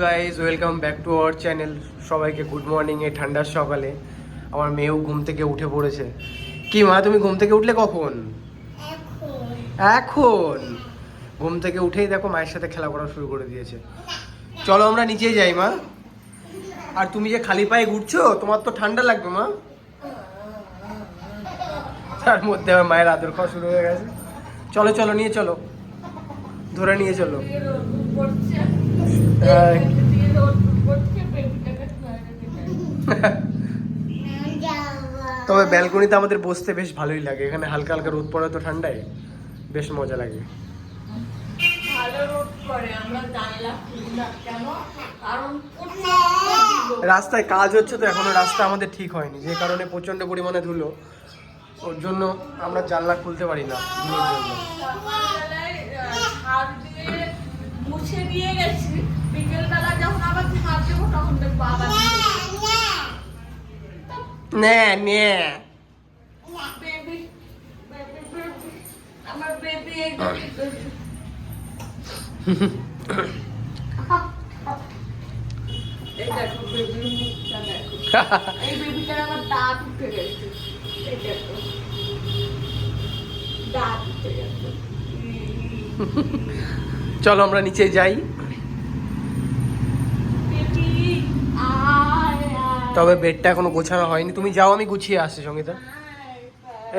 Guys welcome back to our channel সবাইকে good morning এই ঠান্ডার সকালে। আমার মেয়েও ঘুম থেকে উঠে পড়েছে। কি মা, তুমি ঘুম থেকে উঠলে কখন? এখন। ঘুম থেকে উঠেই দেখো মায়ের সাথে খেলা করা শুরু করে দিয়েছে। চলো আমরা নিচে যাই মা। আর তুমি যে খালি পায়ে ঘুরছো, তোমার তো ঠান্ডা লাগবে মা। তার মধ্যে আমার মায়ের আদর খাওয়া শুরু হয়ে গেছে। চলো চলো, নিয়ে চলো। ধরে নিয়ে চলো। তবে ব্যালকনিতে আমাদের বসতে বেশ ভালোই লাগে। এখানে হালকা হালকা রোদ পড়ে তো ঠান্ডায়। বেশ মজা লাগে। ভালো রোদ করে আমরা জানলা খুলি না কেন কারণ প্রচুর রাস্তায় কাজ হচ্ছে তো এখনও রাস্তা আমাদের ঠিক হয়নি। যে কারণে প্রচণ্ড পরিমাণে ধুলো। ওর জন্য আমরা জানলা খুলতে পারি না ধুলোর জন্য। মুছে দিয়ে গেছি। বিকেলবেলা যখন আবার ঝাড় দেবো তখন দেখব আবার নে নে। বেবি বেবি বেবি আমার বেবি এই দেখো বেবির এই বেবিটার আমার দাঁত উঠে গেছে। এই দেখো। দাঁত উঠে গেছে। চলো আমরা নিচে যাই। তবে বেডটা এখনও গোছানো হয়নি। তুমি যাও আমি গুছিয়ে আসছি সঙ্গীতা।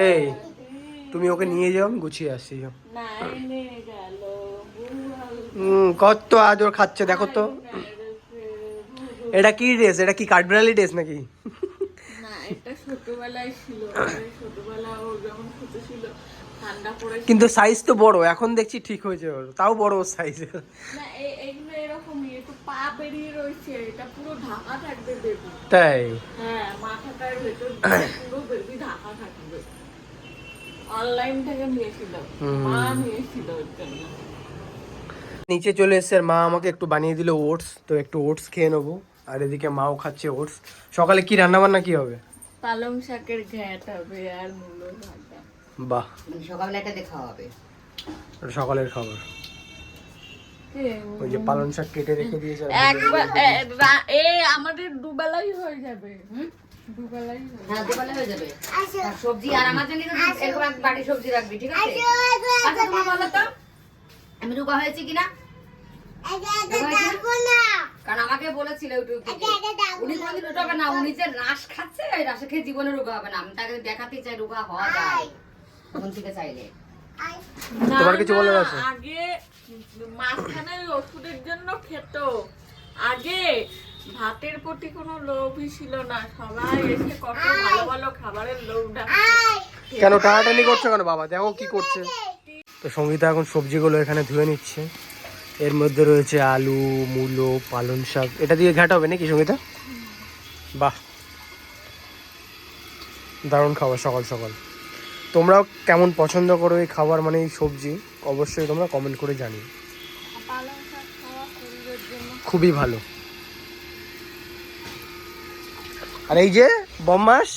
এই তুমি ওকে নিয়ে যাও আমি গুছিয়ে আসছি। গেল বুড়াল হুম, খাচ্ছে দেখো তো। এটা কি ড্রেস? এটা কি কাঠবিড়ালি ড্রেস নাকি? কিন্তু সাইজ তো বড় এখন দেখছি ঠিক হয়েছে ওর। তাও বড় সাইজ এরকমই। পা বেরিয়ে রয়েছে এটা পুরো ঢাকা থাকবে বেবি। তাই? হ্যাঁ মাথাটার ভেতর পুরো বেবি ঢাকা থাকবে। অনলাইন থেকে নিয়েছিল। মা নিয়েছিল ওর জন্য। নিচে চলে এসছে আর মা আমাকে একটু বানিয়ে দিল ওটস তো একটু ওটস খেয়ে নেব। আর এদিকে মাও খাচ্ছে ওটস। সকালে কি রান্না বান্না কি হবে? পালং শাকের ঘ্যাট হবে আর মূলো ভাজা। বাহ। সকালবেলা এটা দেখা হবে সকালের খাবার। ওই যে পালন শাক কেটে রেখে দিয়েছে একবার এ- আমাদের দুবেলাই হয়ে যাবে দুবেলাই হ্যাঁ হয়ে যাবে। আর সবজি আর আমার জন্য তো এরকম এক বাটি সবজি রাখবি ঠিক আছে? আচ্ছা তুমি বলো তো। আমি রোগা হয়েছি কিনা? কারণ আমাকে বলেছিল ইউটিউব উনি কোনোদিন রোগা না উনি যে রাস খাচ্ছে ওই রাসে খেয়ে জীবনে রোগা হবে না। আমি তাকে দেখাতে চাই রোগা হওয়া যায়। থেকে চাইলে? তোমার কিছু বলার আছে? আগে মাঝখানে ওষুধের জন্য খেত। আগে ভাতের প্রতি কোনো লোভই ছিল না। সবাই এসে কত ভালো ভালো খাবারের লোভ কেন টানাটানি করছ কেন বাবা? দেখো কি করছে। তো সঙ্গীতা এখন সবজিগুলো এখানে ধুয়ে নিচ্ছে। এর মধ্যে রয়েছে আলু মূলো পালন শাক। এটা দিয়ে ঘাট হবে নাকি সঙ্গীতা? বাহ। দারুণ খাবার সকাল সকাল। তোমরাও কেমন পছন্দ করো এই খাবার মানে এই সবজি অবশ্যই তোমরা কমেন্ট করে জানিও। খুবই ভালো। আর এই যে বম্মাস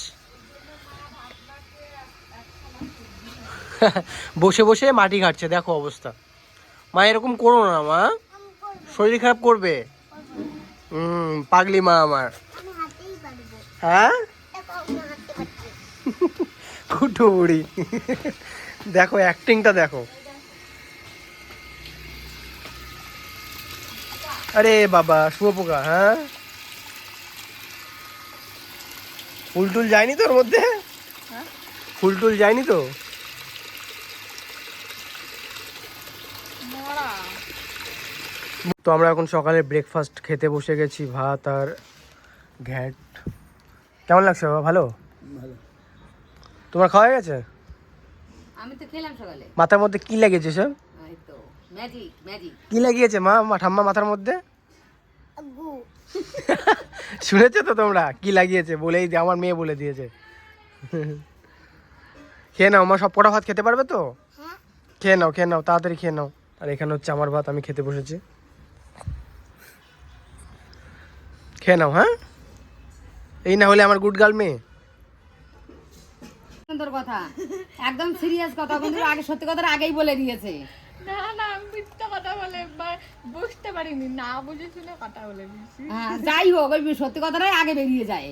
বসে বসে মাটি ঘাটছে দেখো অবস্থা। মা এরকম করো না মা। শরীর খারাপ করবে? হুম পাগলি মা আমার। হ্যাঁ? কুটু বুড়ি দেখো অ্যাক্টিংটা দেখো। আরে বাবা শুয়োপোকা হ্যাঁ? ফুল টুল যায়নি তোর মধ্যে? হ্যাঁ? ফুল টুল যায়নি তো? তো আমরা এখন সকালে ব্রেকফাস্ট খেতে বসে গেছি ভাত আর ঘ্যাট। কেমন লাগছে বাবা ভালো। তোমার খাওয়া হয়ে গেছে? আমি তো খেলাম সকালে। মাথার মধ্যে কি লেগেছে সব? ম্যাজিক ম্যাজিক কি লাগিয়েছে মা মা ঠাম্মা মাথার মধ্যে? শুনেছো তো তোমরা? কি লাগিয়েছে? বলেই দিয়ে- আমার মেয়ে বলে দিয়েছে। খেয়ে নাও মা সব কটা ভাত খেতে পারবে তো? খেয়ে নাও খেয়ে নাও তাড়াতাড়ি খেয়ে নাও। আর এখানে হচ্ছে আমার ভাত আমি খেতে বসেছি। খেয়ে নাও হ্যাঁ? এই না হলে আমার গুড গার্ল মেয়ে। সুন্দর কথা। একদম সিরিয়াস কথা বন্ধুরা আগে সত্যি কথাটা আগেই বলে দিয়েছে। না না আমি মিথ্যা কথা বলে বুঝতে পারিনি না বুঝে শুনে কথা বলে দিছি হ্যাঁ, যাই হোক ওই সত্যি কথাটাই আগে বেরিয়ে যায়।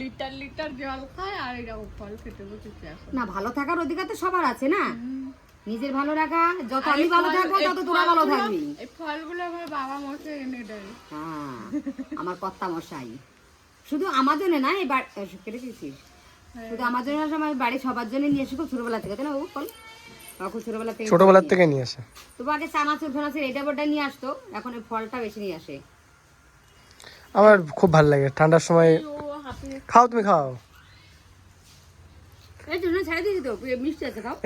লিটার লিটার জল খায় আর এটা ফল খেতে বসেছে না ভালো থাকার অধিকার তো সবার আছে না? নিজের ভালো রাখা যত আমি ভালো থাকব তত তোরা ভালো থাকবি। এই ফলগুলো আমার বাবা মশাই এনে দেয়। হ্যাঁ আমার কর্তা মশাই। শুধু আমাদের না এই বাড়ি কেটে দিয়েছিস শুধু আমার জন্য না, আমার বাড়ি সবার জন্য নিয়ে খুব ছোটবেলা থেকে তাই না বাবা? খুব ছোটবেলা থেকে ছোটবেলার থেকে নিয়ে আসে। তবু আগে চানাচুর ফোনাচুর এটা ওটা নিয়ে আসতো এখন এই ফলটা বেশি নিয়ে আসে। আমার খুব ভালো লাগে ঠান্ডার সময় ও খাও তুমি খাও।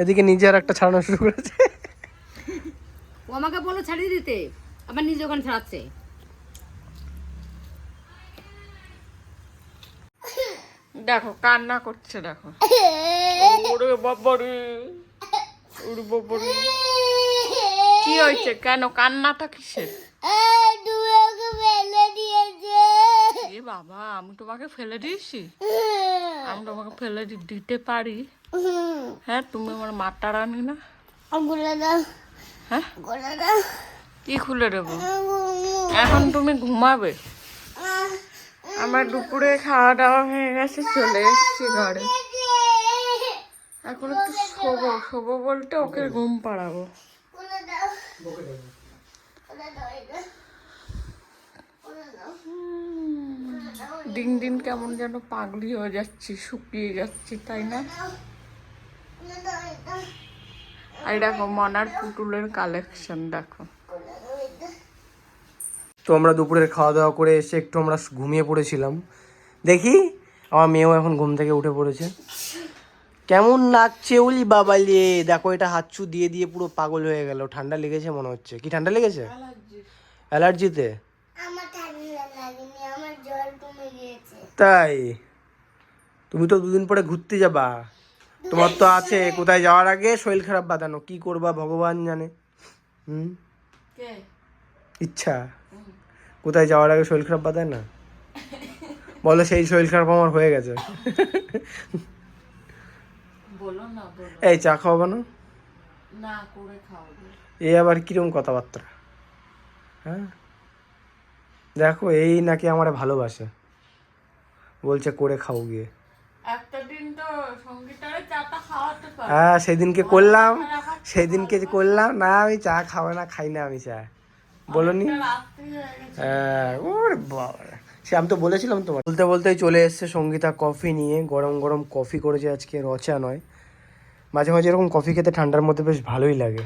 এদিকে নিজে আর একটা ছাড়ানো শুরু করেছে। ও আমাকে বলল ছাড়িয়ে দিতে আবার নিজে ওখানে ছাড়াচ্ছে। দেখো কান্না করছে দেখো। ওরে বাবারে। ওরে বাবারে। কি হয়েছে? কেন কান্নাটা কিসের? এ বাবা আমি তোমাকে ফেলে দিয়েছি। আমি তোমাকে ফেলে দিতে পারি। হ্যাঁ তুমি আমার মাতা রানি না? হ্যাঁ? কি খুলে দেবো? এখন তুমি ঘুমাবে। আমার দুপুরে খাওয়া দাওয়া হয়ে গেছে, চলে এসেছি ঘরে। এখন একটু শোবো শোবো বলতে ওকে ঘুম পাড়াবো। দিন দিন কেমন যেন পাগলি হয়ে যাচ্ছি, শুকিয়ে যাচ্ছি, তাই না? আর দেখো, মনার পুতুলের কালেকশন দেখো। তো আমরা দুপুরের খাওয়া দাওয়া করে এসে একটু আমরা ঘুমিয়ে পড়েছিলাম। দেখি আমার মেয়েও এখন ঘুম থেকে উঠে পড়েছে। কেমন লাগছে ওলি বাবালে দেখো এটা হাতছু দিয়ে দিয়ে পুরো পাগল হয়ে গেল। ঠান্ডা লেগেছে মনে হচ্ছে। কি ঠান্ডা লেগেছে? অ্যালার্জিতে? তাই? তুমি তো দুদিন পরে ঘুরতে যাবা। তোমার তো আছে কোথায় যাওয়ার আগে শরীর খারাপ বাঁধানো। কি করবা ভগবান জানে। হুম? ইচ্ছা। কোথায় যাওয়ার আগে শরীর খারাপ বাঁধায় না? বলো সেই শরীর খারাপ আমার হয়ে গেছে। এই চা খাওয়াবো না এ আবার কিরম কথাবার্তা? হ্যাঁ? দেখো এই নাকি আমার ভালোবাসে। বলছে করে খাও গিয়ে। হ্যাঁ সেদিনকে করলাম। সেদিনকে করলাম না আমি চা খাব না খাই না আমি চা। বলনি? হ্যাঁ ওরে বাবা সে আমি তো বলেছিলাম তোমার। বলতে বলতেই চলে এসছে সঙ্গীতা কফি নিয়ে গরম গরম কফি করেছে আজকে রচা নয়। মাঝে মাঝে এরকম কফি খেতে ঠান্ডার মধ্যে বেশ ভালোই লাগে।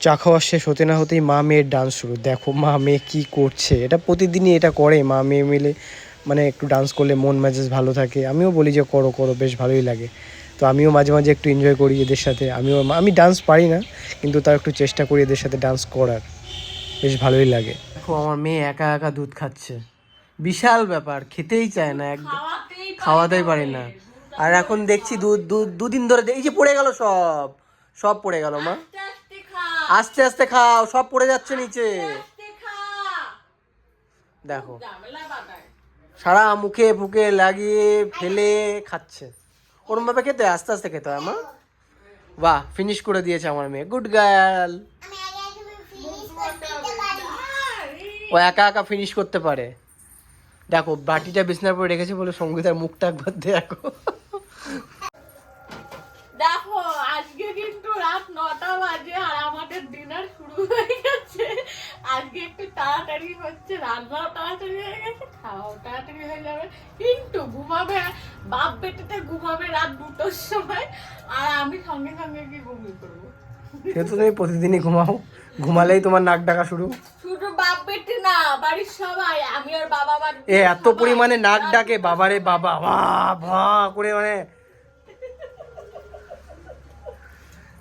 চা খাওয়া শেষ হতে না হতেই মা মেয়ের ডান্স শুরু। দেখো মা মেয়ে কী করছে। এটা প্রতিদিনই এটা করে মা মেয়ে মিলে মানে একটু ডান্স করলে মন মেজাজ ভালো থাকে। আমিও বলি যে করো করো বেশ ভালোই লাগে। তো আমিও মাঝে মাঝে একটু এনজয় করি এদের সাথে। আমিও আমি ডান্স পারি না কিন্তু তার একটু চেষ্টা করি এদের সাথে ডান্স করার। বেশ ভালোই লাগে। দেখো আমার মেয়ে একা একা দুধ খাচ্ছে। বিশাল ব্যাপার খেতেই চায় না একদম খাওয়াতেই পারি না আর এখন দেখছি দুধ দুধ দুদিন ধরে এই যে পড়ে গেল সব সব পড়ে গেল মা। আস্তে আস্তে খা। আস্তে আস্তে খাও সব পড়ে যাচ্ছে নিচে। দেখো। সারা মুখে ফুকে লাগিয়ে ফেলে খাচ্ছে। ওরম ভাবে খেতে হয়, আস্তে আস্তে খেতে হয় মা। বাহ ফিনিশ করে দিয়েছে আমার মেয়ে। গুড গার্ল ও একা একা ফিনিশ করতে পারে। দেখো বাটিটা বিছনার পরে রেখেছে বলে সঙ্গীতার মুখটা একবার দেখো। দেখো আজকে কিন্তু রাত নটা বাজে আর আমাদের ডিনার শুরু হয়ে গেছে। আজকে একটু তাড়াতাড়ি হচ্ছে রান্নাও তাড়াতাড়ি হয়ে গেছে খাওয়াও তাড়াতাড়ি হয়ে যাবে। কিন্তু ঘুমাবে বাপ বেটিতে ঘুমাবে রাত দুটোর সময় আর আমি সঙ্গে সঙ্গে কি ঘুমিয়ে পড়ব সে তো তুমি প্রতিদিনই ঘুমাও। ঘুমালেই তোমার নাক ডাকা শুরু। শুধু বাপ বেটি না বাড়ির সবাই আমি আর বাবা বাড়ি এ এত পরিমাণে নাক ডাকে বাবারে বাবা ভা ভা করে মানে।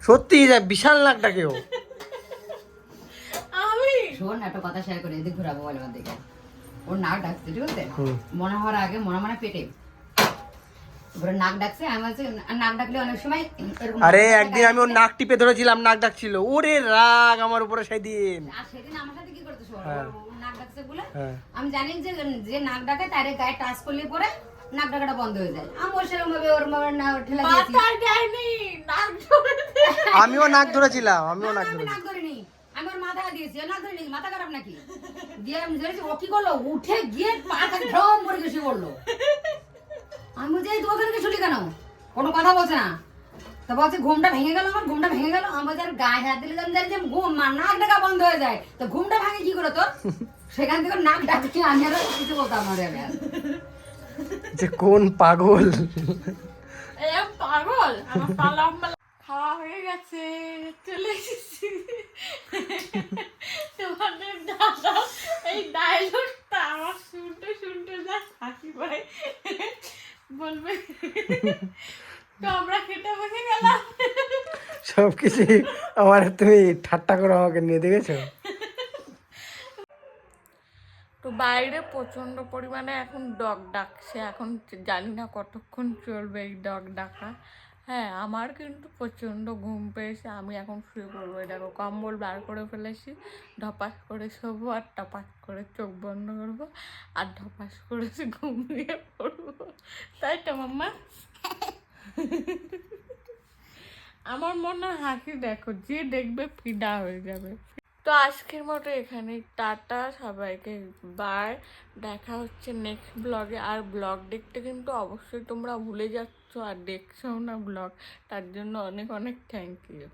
সত্যি যা বিশাল নাক ডাকে ও। আমি শোন একটা কথা শেয়ার করে এদিক ঘুরাবো বলে আমার দিকে। ওর নাক ডাকছে ঠিক আছে? মনে হওয়ার আগে মনে মনে পেটে আর নাক ডাকলে অনেক সময় আরে একদিন আমি ওর নাক টিপে ধরেছিলাম নাক ডাকছিল। ওরে রাগ আমার উপরে সেদিন। আর সেদিন আমার সাথে কি করতে শোন হ্যাঁ। হ্যাঁ। আমি জানি যে যে নাক ডাকে তারে গায়ে টাচ করলে পরে নাক ডাকাটা বন্ধ হয়ে যায়। আমার সেরকম ভাবে ওর ভাবে না ঠেলা দিয়েছি। মাথায় নাক ধরে আমিও নাক ধরেছিলাম আমিও নাক আমি ধরেছি নাক ধরিনি। আমি ওর মাথা দিয়েছি ও নাক ধরিনি মাথা খারাপ নাকি? দিয়ে আমি ধরেছি ও কি করল? উঠে গিয়ে পাটা ঢ্রম করে গেছে বলল আমি বলছি এই ওখানে গেছিলি কেন? কোনো কথা বলছে না। তো বলছে ঘুমটা ভেঙে গেল আমার ঘুমটা ভেঙে গেল। আমার বলছে আর গায়ে হাত দিলে জানি যে ঘুম নাক ডাকা বন্ধ হয়ে যায়। তো ঘুমটা ভাঙে কি করে তোর? সেখান থেকে নাক ডাকছি আমি আর কিছু বলতাম না আমি যে কোন পাগল। এ পাগল? আমার পালাম খাওয়া হয়ে গেছে চলে এসেছি। তোমাদের দাদা এই ডায়লগটা আমার শুনতে শুনতে যা হাসি পায়। বলবে? তো আমরা খেতে বসে গেলাম। সব কিছু আমার তুমি ঠাট্টা করে আমাকে নিয়ে দেখেছ? তো বাইরে প্রচণ্ড পরিমাণে এখন ডগ ডাকছে। এখন জানি না কতক্ষণ চলবে এই ডগ ডাকা। হ্যাঁ আমার কিন্তু প্রচণ্ড ঘুম পেয়েছে। আমি এখন শুয়ে পড়ব। দেখো কম্বল বার করে ফেলেছি। ধপাস করে শোবো আর টপাস করে চোখ বন্ধ করব। আর ধপাস করে ঘুমিয়ে পড়ব। তাই তো মাম্মা? আমার মনে হাসি দেখো, যে দেখবে ফিদা হয়ে যাবে। তো আজকের মতো এখানে টাটা সবাইকে বার দেখা হচ্ছে নেক্সট ব্লগে আর ব্লগ দেখতে কিন্তু অবশ্যই তোমরা ভুলে যাচ্ছ, আর দেখছ না ব্লগ তার জন্য অনেক অনেক থ্যাংক ইউ